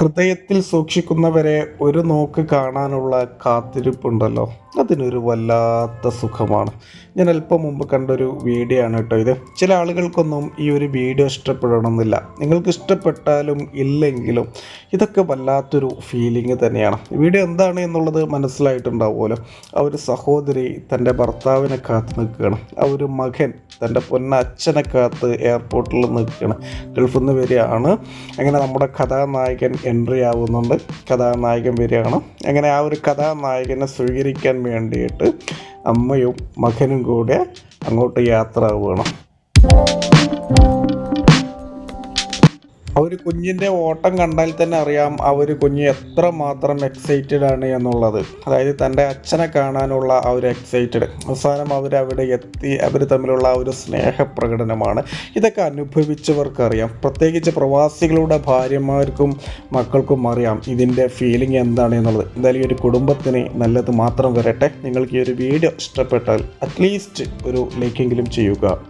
ഹൃദയത്തിൽ സൂക്ഷിക്കുന്നവരെ ഒരു നോക്ക് കാണാനുള്ള കാത്തിരിപ്പുണ്ടല്ലോ. അതിനൊരു വല്ലാത്ത സുഖമാണ്. ഞാൻ അല്പം മുമ്പ് കണ്ടൊരു വീഡിയോ ആണ് കേട്ടോ ഇത്. ചില ആളുകൾക്കൊന്നും ഈ ഒരു വീഡിയോ ഇഷ്ടപ്പെടണമെന്നില്ല. നിങ്ങൾക്ക് ഇഷ്ടപ്പെട്ടാലും ഇല്ലെങ്കിലും ഇതൊക്കെ വല്ലാത്തൊരു ഫീലിംഗ് തന്നെയാണ്. വീഡിയോ എന്താണ് എന്നുള്ളത് മനസ്സിലായിട്ടുണ്ടാവുമല്ലോ. ആ ഒരു സഹോദരി തന്റെ ഭർത്താവിനെ കാത്തു നിൽക്കുകയാണ്. ആ ഒരു മകൻ തന്റെ പൊന്നച്ഛനെ കാത്ത് എയർപോർട്ടിൽ നിൽക്കുകയാണ്. ഗൾഫിൽ നിന്ന് വരികയാണ്. അങ്ങനെ നമ്മുടെ കഥാനായകൻ എൻട്രി ആവുന്നുണ്ട് കഥാനായകൻ വരികയാണ്. അങ്ങനെ ആ ഒരു കഥാനായകനെ സ്വീകരിക്കാൻ വേണ്ടിയിട്ട് അമ്മയും മകനും കൂടെ അങ്ങോട്ട് യാത്ര ആവുകയാണ് ഒരു കുഞ്ഞിന്റെ ഓട്ടം കണ്ടാൽ തന്നെ അറിയാം ഒരു കുഞ്ഞ് എത്ര മാത്രം എക്സൈറ്റഡ് ആണ് എന്നുള്ളത്. അതായത് തന്റെ അച്ഛനെ കാണാനുള്ള ആ ഒരു എക്സൈറ്റഡ് അവസാനം അവർ അവിടെ എത്തി അവർ തമ്മിലുള്ള ആ ഒരു സ്നേഹപ്രകടനമാണ്. ഇതൊക്കെ അനുഭവിച്ചവർക്കറിയാം. പ്രത്യേകിച്ച് പ്രവാസികളുടെ ഭാര്യമാർക്കും മക്കൾക്കും അറിയാം ഇതിന്റെ ഫീലിംഗ് എന്താണ് എന്നുള്ളത്. എന്തായാലും ഈ ഒരു കുടുംബത്തിന് നല്ലത് മാത്രം വരട്ടെ. നിങ്ങൾക്ക് ഈ ഒരു വീഡിയോ ഇഷ്ടപ്പെട്ടാൽ അറ്റ്ലീസ്റ്റ് ഒരു ലൈക്കെങ്കിലും ചെയ്യുക.